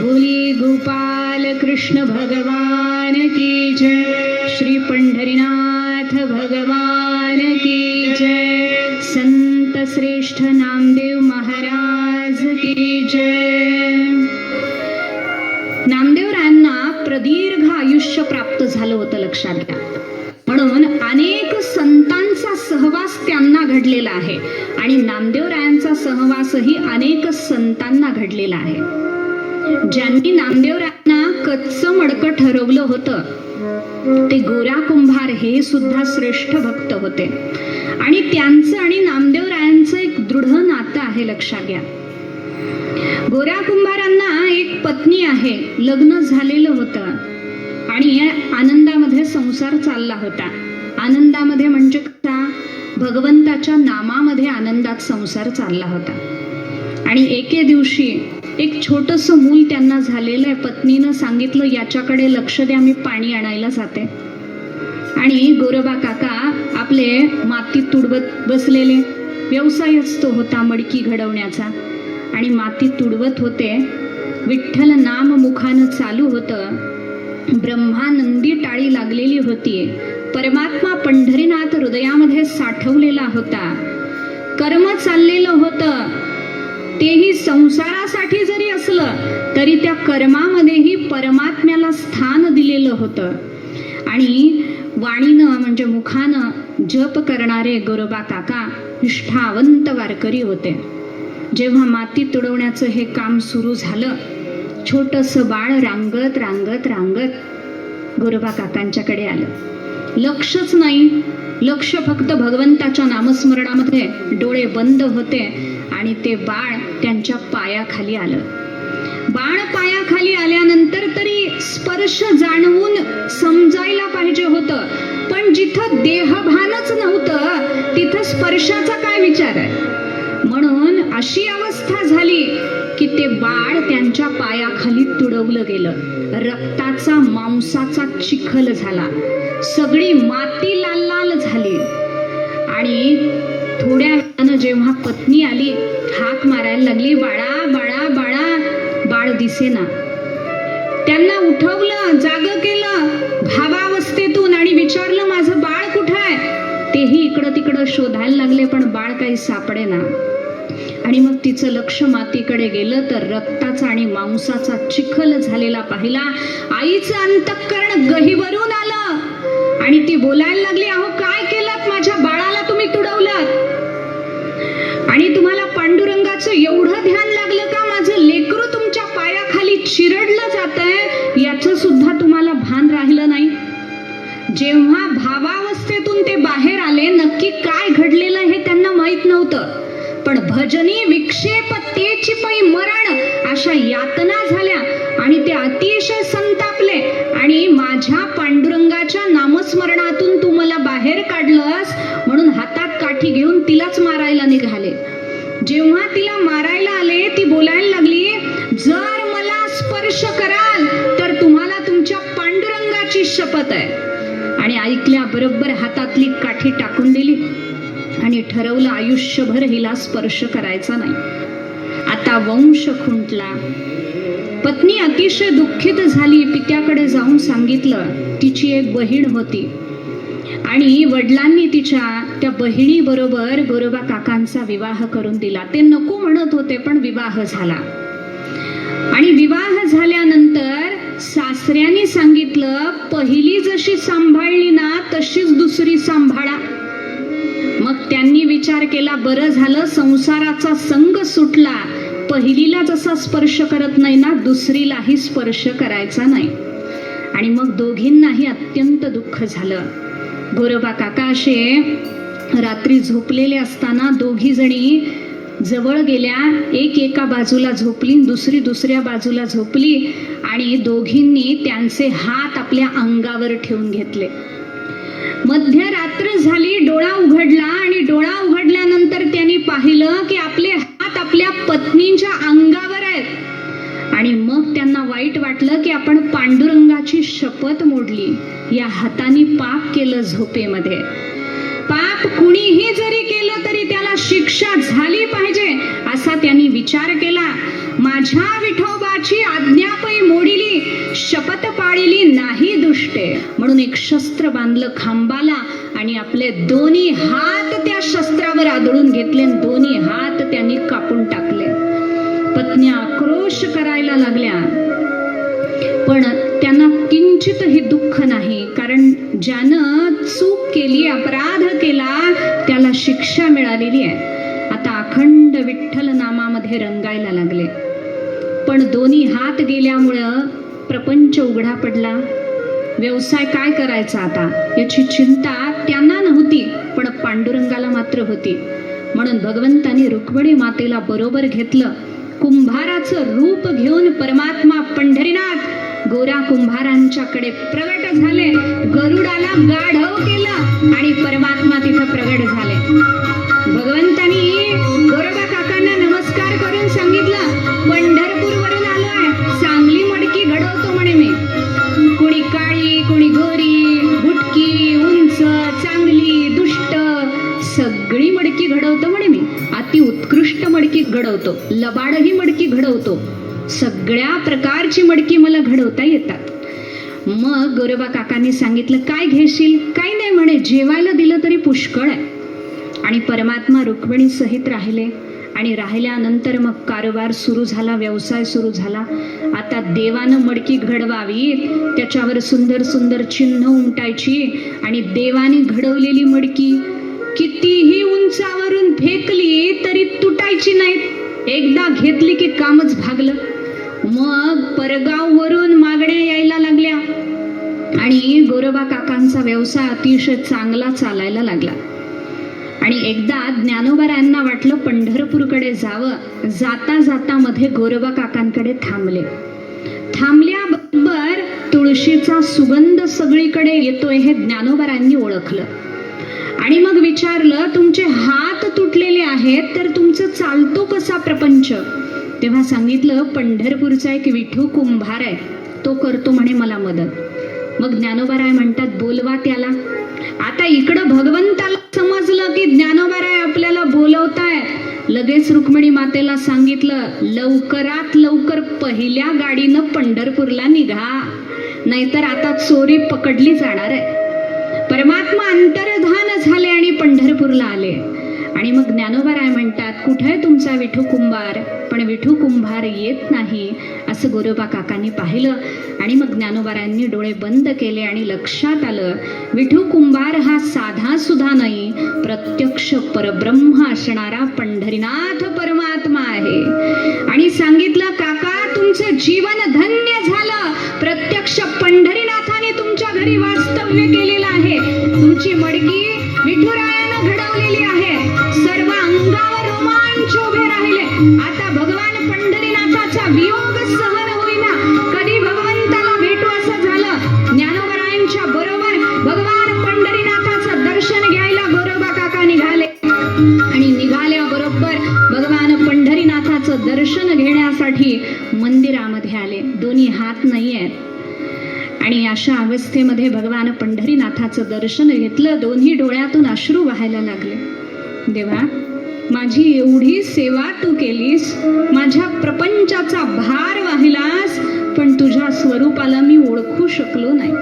भोली गोपाल कृष्ण भगवान की जय। श्री पंढरीनाथ भगवान की जय। संत श्रेष्ठ नामदेव महाराज की जय। नामदेवरायांना प्रदीर्घ आयुष्य प्राप्त झालं होतं लक्षात घ्या. म्हणून अनेक संतांचा सहवास त्यांना घडलेला आहे आणि नामदेवरायांचा सहवासही अनेक संतांना घडलेला आहे. ज्यांनी नामदेवरायांना कच्च मडकं ठरवलं होतं ते गोरा कुंभार हे सुद्धा श्रेष्ठ भक्त होते. आणि त्यांचं आणि नामदेवरायांचं एक दृढ नातं आहे लक्षात घ्या. गोऱ्या कुंभारांना एक पत्नी आहे लग्न झालेलं होतं. आणि आनंदामध्ये संसार चालला होता. आनंदामध्ये म्हणजे कसा? भगवंताच्या नामामध्ये आनंदात संसार चालला होता. आणि एके दिवशी एक छोटस मूल त्यांना झालेलं आहे. पत्नीनं सांगितलं याच्याकडे लक्ष द्या मी पाणी आणायला जाते. आणि गोरोबा काका आपले मातीत तुडवत बसलेले. व्यवसायच तो होता मडकी घडवण्याचा. आणि माती तुडवत होते. विठ्ठल नाम मुखानं चालू होतं. ब्रह्मानंदी टाळी लागलेली होती. परमात्मा पंढरीनाथ हृदयामध्ये साठवलेला होता. कर्म चाललेलं होतं. तेही संसारासाठी जरी असलं तरी त्या कर्मामध्येही परमात्म्याला स्थान दिलेलं होतं. आणि वाणीनं म्हणजे मुखानं जप करणारे गोरोबा काका निष्ठावंत वारकरी होते. जेव्हा माती तुडवण्याचं हे काम सुरू झालं छोटंसं बाळ रांगत रांगत रांगत गोरोबा काकांच्याकडे आलं. लक्षच नाही. लक्ष फक्त भगवंताच्या नामस्मरणामध्ये डोळे बंद होते. आणि ते बाळ त्यांच्या पायाखाली आलं. बाळ पायाखाली आल्यानंतर तरी स्पर्श जाणवून समजायला पाहिजे होतं. पण जिथं देहभानच नव्हतं तिथं स्पर्शाचा काय विचार आहे? म्हणून अशी अवस्था झाली की ते बाळ त्यांच्या पायाखाली तुडवलं गेलं. रक्ताचा मांसाचा चिखल झाला. सगळी माती लाल लाल झाली. आणि थोड्या वेळानं जेव्हा पत्नी आली हाक मारायला लागली बाळा बाळा बाळा बाळ दिसेना. त्यांना उठवलं जाग केलं भावावस्थेतून आणि विचारलं माझं बाळ कुठं आहे? तेही इकडं तिकडं शोधायला लागले पण बाळ काही सापडेना. आणि मग तिचं लक्ष मातीकडे गेलं तर रक्ताचा आणि मांसाचा चिखल झालेला पाहिला. आईचं अंतःकरण गहीवरून आलं. आणि ती बोलायला लागली अहो काय केलं माझ्या बाळाला आणि तुम्हाला पांडुरंगाचं एवढं ध्यान लागलं का? माझं लेकरू तुमच्या पायाखाली चिरडलं जात आहे याचं सुद्धा तुम्हाला भान राहिलं नाही. जेव्हा भावावस्थेतून ते बाहेर आले नक्की काय घडलेलं हे त्यांना माहीत नव्हतं. पण भजनी विक्षेप तेची पै मरण अशा यातना झाल्या आणि ते अतिशय संतापले आणि माझ्या पांडुरंगाच्या नामस्मरणातून तू मला बाहेर काढलंस काठी तिलाच मारायला निघाले. जेव्हा तिला मारायला आले ती बोलायला लागली जर मला स्पर्श कराल तर तुम्हाला तुमच्या पांडुरंगाची शपथ आहे. आणि ऐकल्या बरोबर हातातली काठी टाकून दिली आणि ठरवलं आयुष्यभर हिला स्पर्श करायचा नाही. आता वंश खुंटला. पत्नी अतिशय दुःखित झाली. पित्याकडे जाऊन सांगितलं तिची एक बहीण होती. आणि वडिलांनी तिच्या त्या बहिणीबरोबर गोरोबा काकांचा विवाह करून दिला. ते नको म्हणत होते पण विवाह झाला. आणि विवाह झाल्यानंतर सासऱ्याने सांगितलं पहिली जशी सांभाळली ना तशीच दुसरी सांभाळा. मग त्यांनी विचार केला बरं झालं संसाराचा संग सुटला. पहिलीला जसा स्पर्श करत नाही ना दुसरीलाही स्पर्श करायचा नाही. आणि मग दोघींनाही अत्यंत दुःख झालं. गोरोबा काका असे रात्री झोपलेले असताना दोघी जणी जवळ गेल्या. एक एका बाजूला झोपली दुसरी दुसऱ्या बाजूला झोपली आणि दोघींनी त्यांचे हात आपल्या अंगावर ठेवून घेतले. मध्यरात्र झाली डोळा उघडला आणि डोळा उघडल्यानंतर त्यांनी पाहिलं की आपले हात आपल्या पत्नींच्या अंगावर आहेत. आणि मग त्यांना वाईट वाटलं की आपण पांडुरंगाची शपथ मोडली. या हाताने पाप केलं झोपेमध्ये. कुणीही जरी केलं तरी त्याला शिक्षा झाली पाहिजे असा त्यांनी विचार केला. माझ्या विठोबाची आज्ञापै मोडिली शपथ पाळिली नाही दुष्टे. म्हणून एक शस्त्र बांधलं खांबाला आणि आपले दोन्ही हात त्या शस्त्रावर आदळून घेतले आणि दोन्ही हात त्यांनी कापून टाकले. पत्न्या आक्रोश करायला लागल्या. पण त्यांना किंचितही दुःख नाही. कारण ज्यानं चूक केली अपराध केला त्याला शिक्षा मिळालेली आहे. आता अखंड विठ्ठल नामामध्ये रंगायला लागले. पण दोन्ही हात गेल्यामुळं प्रपंच उघडा पडला. व्यवसाय काय करायचा आता? याची चिंता त्यांना नव्हती पण पांडुरंगाला मात्र होती. म्हणून भगवंतानी रुक्मिणी मातेला बरोबर घेतलं. कुंभाराचं रूप घेऊन परमात्मा पंढरीनाथ गोरा कुंभारांच्याकडे प्रगट झाले. गरुडाला गाढव केलं आणि परमात्मा तिथं प्रगट झाले. भगवंतानी गोरोबा काकांना नमस्कार करून सांगितलं पंढरपूर वरून आलोय. चांगली मडकी घडवतो म्हणे मी. कुणी काळी कुणी गोरी भुटकी उंच चांगली दुष्ट सगळी मडकी घडवतो म्हणे मी. अति उत्कृष्ट मडकी घडवतो. लबाडही मडकी घडवतो. सगळ्या प्रकारची मडकी मला घडवता येतात. मग गोरोबा काकांनी सांगितलं काय घेशील? काय नाही म्हणे जेवायला दिलं तरी पुष्कळ आहे. आणि परमात्मा रुक्मिणी सहित राहिले. आणि राहिल्यानंतर मग कारोबार सुरू झाला व्यवसाय सुरू झाला. आता देवानं मडकी घडवावी त्याच्यावर सुंदर सुंदर चिन्ह उमटायची आणि देवाने घडवलेली मडकी कितीही उंचावरून फेकली तरी तुटायची नाहीत. एकदा घेतली की कामच भागलं. मग परगाववरून मागण्या यायला लागल्या. आणि गोरोबा काकांचा व्यवसाय अतिशय चांगला चालायला लागला. आणि एकदा ज्ञानोबरायांना वाटलं पंढरपूरकडे जावं जाता जाता मध्ये गोरोबा काकांकडे थांबले. थांबल्याबरोबर तुळशीचा सुगंध सगळीकडे येतोय हे ज्ञानोबरायांनी ओळखलं. आणि मग विचारलं तुमचे हात तुटलेले आहेत तर तुमचं चालतो कसा प्रपंच? तेव्हा सांगितलं पंढरपूरचा एक विठू कुंभार आहे. तो करतो म्हणे मला मदत. मग ज्ञानोबाराय म्हणतात बोलवा त्याला. आता इकडं भगवंताला समजलं की ज्ञानोबाराय आपल्याला बोलवताय. लगेच रुक्मिणी मातेला सांगितलं लवकरात लवकर पहिल्या गाडीनं पंढरपूरला निघा. नाहीतर आता चोरी पकडली जाणार आहे. परमात्मा अंतर्धान झाले आणि पंढरपूरला आले. आणि मग ज्ञानोबाराय म्हणतात कुठे आहे तुमचा विठू कुंभार? पण विठू कुंभार येत नाही. असं गोरोबा काकांनी पाहिलं आणि मग ज्ञानोबारायांनी डोळे बंद केले आणि लक्षात आलं विठू कुंभार हा साधा सुद्धा नाही प्रत्यक्ष परब्रह्म असणारा पंढरीनाथ परमात्मा आहे. आणि सांगितलं काका तुमचं जीवन धन्य झालं. प्रत्यक्ष पंढरीनाथाने तुमच्या घरी वास्तव्य केलेलं आहे. तुमची मडकी विठुरायानं घडवलेली आहे. सर्व अंगावर रोमांच उभे राहिले. आता भगवान पंढरीनाथाचा वियोग सहन अवस्थेमध्ये भगवान पंढरीनाथाचं दर्शन घेतलं दोन्ही डोळ्यातून अश्रू व्हायला लागले. देवा माझी एवढी सेवा तू केलीस माझ्या प्रपंचाचा भार वाहिलास पण तुझ्या स्वरूपाला मी ओळखू शकलो नाही.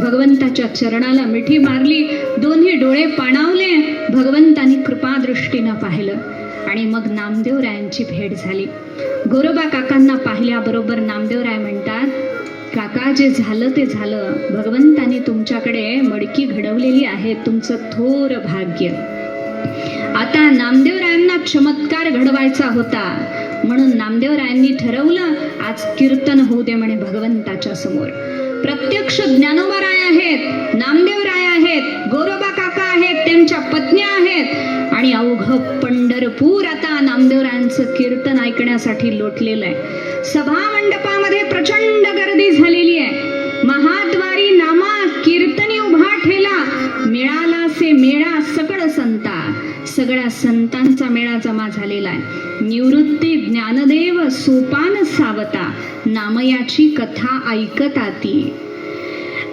भगवंताच्या चरणाला मिठी मारली दोन्ही डोळे पाणावले भगवंतानी कृपादृष्टीनं पाहिलं आणि मग नामदेवरायांची भेट झाली. गोरोबा काकांना पाहिल्याबरोबर नामदेवराय म्हणतात काका जे झालं ते झालं. भगवंतानी तुमच्याकडे मडकी घडवलेली आहे तुमचं थोर भाग्य. आता नामदेवरायांना चमत्कार घडवायचा होता. म्हणून नामदेवरायांनी ठरवलं आज कीर्तन होऊ दे म्हणे भगवंताच्या समोर. प्रत्यक्ष ज्ञानोबा राय आहेत नामदेव राय आहेत गोरोबा काका आहेत त्यांच्या पत्न्या आहेत. आणि अवघ पंढरपूर आता नामदेवरायांचं कीर्तन ऐकण्यासाठी लोटलेलं आहे. सभा मंडपामध्ये प्रचंड गर्दी झालेली आहे. महाद्वारी नामा कीर्तनी उभा ठेला मिळाला से मेळा सकळ संता. सगळ्या संतांचा मेळा जमा झालेला आहे. निवृत्ती ज्ञानदेव सोपान सावता नामयाची कथा ऐकता ती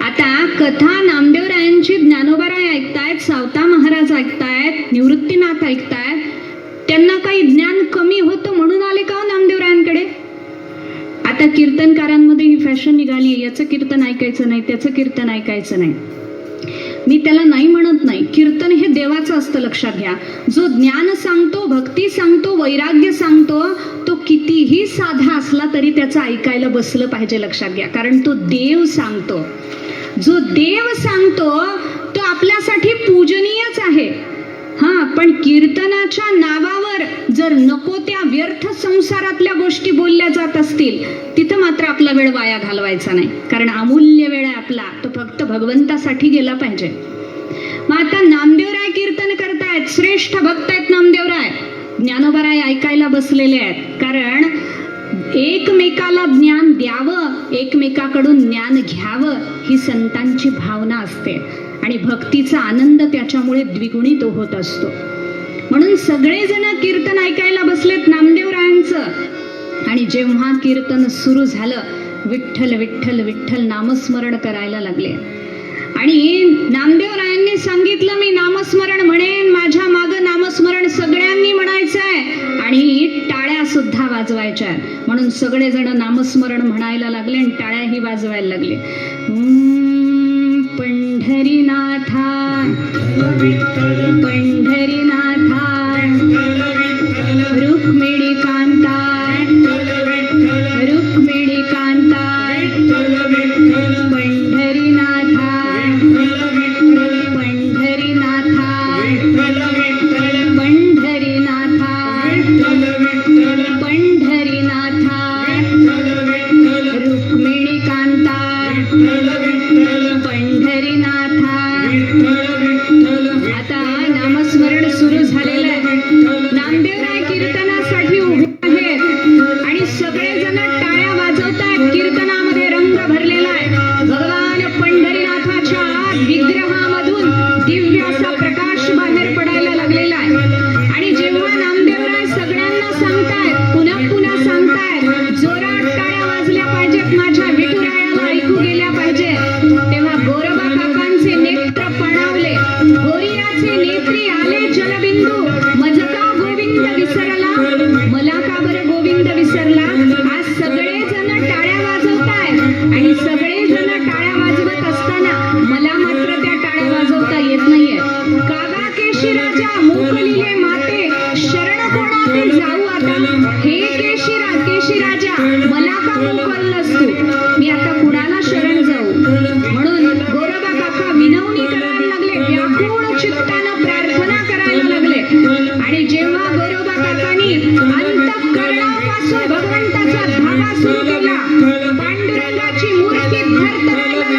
आता कथा नामदेवरायांची ज्ञानोबाराय ऐकतायत सावता महाराज ऐकतायत निवृत्तीनाथ ऐकतायत त्यांना काही ज्ञान कमी होतं म्हणून आले का हो नामदेवरायांकडे? आता कीर्तनकारांमध्ये ही फॅशन निघाली याचं कीर्तन ऐकायचं नाही त्याचं कीर्तन ऐकायचं नाही. मी त्याला नाही म्हणत नाही. कीर्तन हे देवाचं असतं लक्षात घ्या. जो ज्ञान सांगतो भक्ती सांगतो वैराग्य सांगतो तो कितीही साधा असला तरी त्याचं ऐकायला बसलं पाहिजे लक्षात घ्या. कारण तो देव सांगतो. जो देव सांगतो तो आपल्यासाठी पूजनीयच आहे. हा पण कीर्तनाच्या नावावर जर नको त्या व्यर्थ संसारातल्या गोष्टी बोलल्या जात असतील तिथं मात्र आपला वेळ वाया घालवायचा नाही. कारण अमूल्य वेळ आहे आपला तो फक्त भगवंतासाठी गेला पाहिजे. मग आता नामदेवराय कीर्तन करतायत श्रेष्ठ भक्त आहेत नामदेवराय. ज्ञानोबराय ऐकायला बसलेले आहेत. कारण एकमेकाला ज्ञान द्यावं एकमेकाकडून ज्ञान घ्यावं ही संतांची भावना असते. आणि भक्तीचा आनंद त्याच्यामुळे द्विगुणित होत असतो. म्हणून सगळेजण कीर्तन ऐकायला बसलेत नामदेवरायांचं. आणि जेव्हा कीर्तन सुरू झालं विठ्ठल विठ्ठल विठ्ठल नामस्मरण करायला लागले. आणि नामदेवरायांनी सांगितलं मी नामस्मरण म्हणेन माझ्या माग नामस्मरण सगळ्यांनी म्हणायचं आहे आणि टाळ्या सुद्धा वाजवायच्या. आहेत. म्हणून सगळेजण नामस्मरण म्हणायला लागले आणि टाळ्याही वाजवायला लागले. पंढरीनाथा. पंढरीनाथा. रुक्मिणी पांडुरंगाची मूर्ती भरताना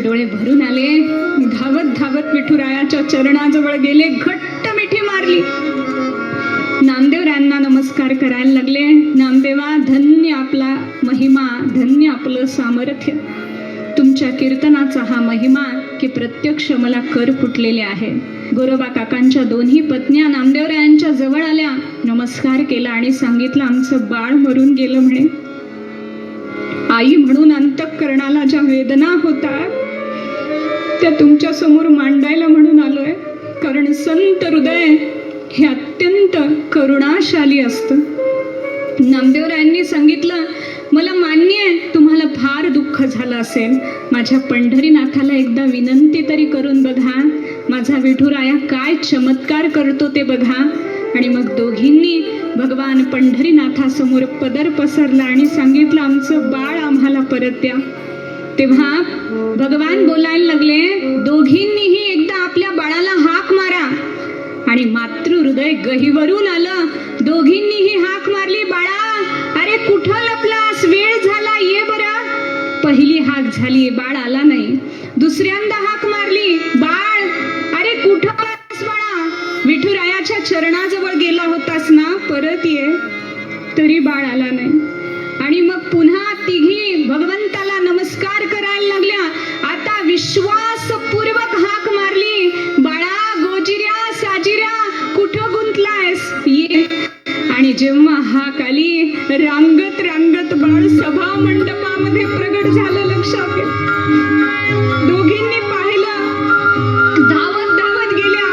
डोळे भरून आले. धावत धावत विठुरायाच्या चरणाजवळ गेले. घट्ट मिठी मारली. नामदेवरायांना नमस्कार करायला लागले. नामदेवा धन्य आपला महिमा धन्य आपलं सामर्थ्य. तुमच्या कीर्तनाचा हा महिमा की प्रत्यक्ष मला कर फुटलेले आहे. गोरोबा काकांच्या दोन्ही पत्न्या नामदेवरायांच्या जवळ आल्या. नमस्कार केला आणि सांगितलं आमचं बाळ मरून गेलं म्हणे. आई म्हणून अंतकरणाला ज्या वेदना होतात त्या तुमच्यासमोर मांडायला म्हणून आलो आहे कारण संत हृदय हे अत्यंत करुणाशाली असतं. नामदेवरायांनी सांगितलं मला मान्य आहे तुम्हाला फार दुःख झालं असेल. माझ्या पंढरीनाथाला एकदा विनंती तरी करून बघा. माझा विठुराया काय चमत्कार करतो ते बघा. आणि मग दोघींनी भगवान पंढरीनाथासमोर पदर पसरला आणि सांगितलं आमचं बाळ आम्हाला परत द्या तेव्हा भगवान बोलायला लागले दोघींनीही एकदा आपल्या बाळाला हाक मारा. आणि मातृ हृदय गहीवरून आलं दोघींनीही हाक मारली बाळा. अरे कुठं लपलास? वेळ झाला ये बरं. पहिली हाक झाली बाळ आला नाही. दुसऱ्यांदा हाक मारली बाळ अरे कुठं बाळा? विठुरायाच्या चरणाजवळ गेला होतास ना? परत ये. तरी बाळ आला नाही. आणि मग पुन्हा तिघी भगवान नमस्कार करायला लागल्या. आता विश्वासपूर्वक हाक मारली. बाळा गोजिऱ्या साजिऱ्या कुठं गुंतलायस? ये. आणि जेव्हा हाक आली रांगत रांगत बाळ सभा मंडपामध्ये प्रगट झालं लक्षात घ्या दोघींनी पाहिलं. धावत धावत गेल्या.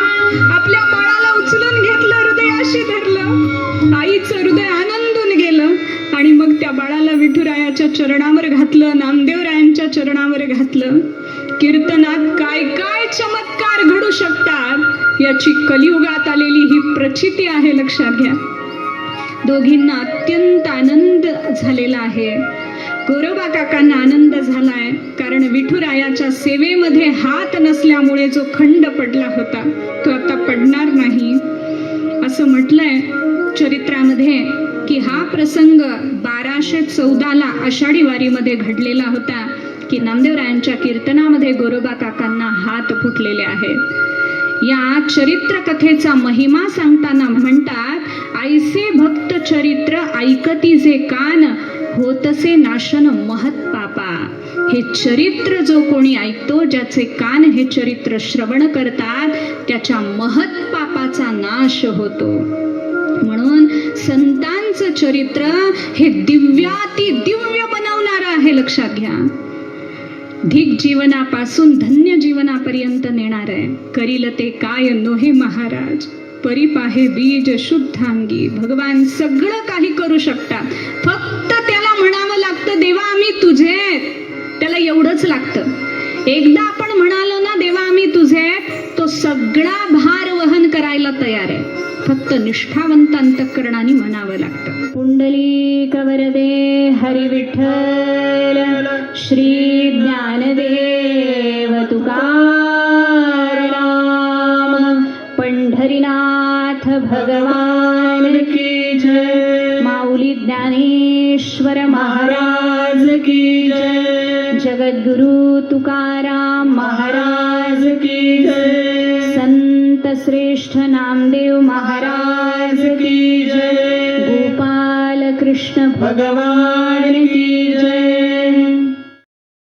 आपल्या बाळाला उचलून घेतलं हृदयाशी धरलं. आईचं हृदय आनंदून गेलं. आणि मग त्या बाळाला विठुरायाच्या चरणावर घातलं नामदेव घातलं? कीर्तनात काय काय चमत्कार घडू शकतात? याची कलियुगात आलेली ही प्रचिती आहे लक्षात घ्या. दोघींना अत्यंत आनंद झालेला आहे. गोरोबा काकांना आनंद झालाय कारण विठुरायाच्या सेवेमध्ये हात नसल्यामुळे जो खंड पडला होता तो आता पडणार नाही. असं म्हटलंय चरित्रामध्ये की हा प्रसंग बाराशे चौदाला आषाढी वारीमध्ये घडलेला होता. की नामदेवरायांच्या कीर्तनामध्ये गोरोबा काकांना हात फुटलेले आहेत या चरित्र कथेचा महिमा सांगताना म्हणतात ऐसे भक्त चरित्र ऐकती जे कान होतसे नाशन महत पापा. हे चरित्र जो कोणी ऐकतो ज्याचे कान हे चरित्र श्रवण करतात त्याच्या महत पापाचा नाश होतो. म्हणून संतांचं चरित्र हे दिव्याती दिव्य बनवणारं आहे लक्षात घ्या. धिक जीवनापासून धन्य जीवनापर्यंत नेणार आहे. करील ते काय नोहे महाराज? परिपाहे बीज शुद्धांगी. भगवान सगळं काही करू शकतात. फक्त त्याला म्हणावं लागतं देवा आम्ही तुझे. त्याला एवढंच लागतं. एकदा आपण म्हणालो ना देवा आम्ही तुझे तो सगळा भार वहन करायला तयार आहे. फक्त निष्ठावंत अंतकरणाने म्हणावं लागतं. कुंडली कवरदे हरी विठ्ठल श्री ज्ञानदेव तुकाराम पंढरीनाथ भगवान की जय माऊली ज्ञानेश्वर महाराज की सद्गुरु तुकाराम महाराज की जय। संत श्रेष्ठ नामदेव महाराज की जय। गोपाल कृष्ण भगवान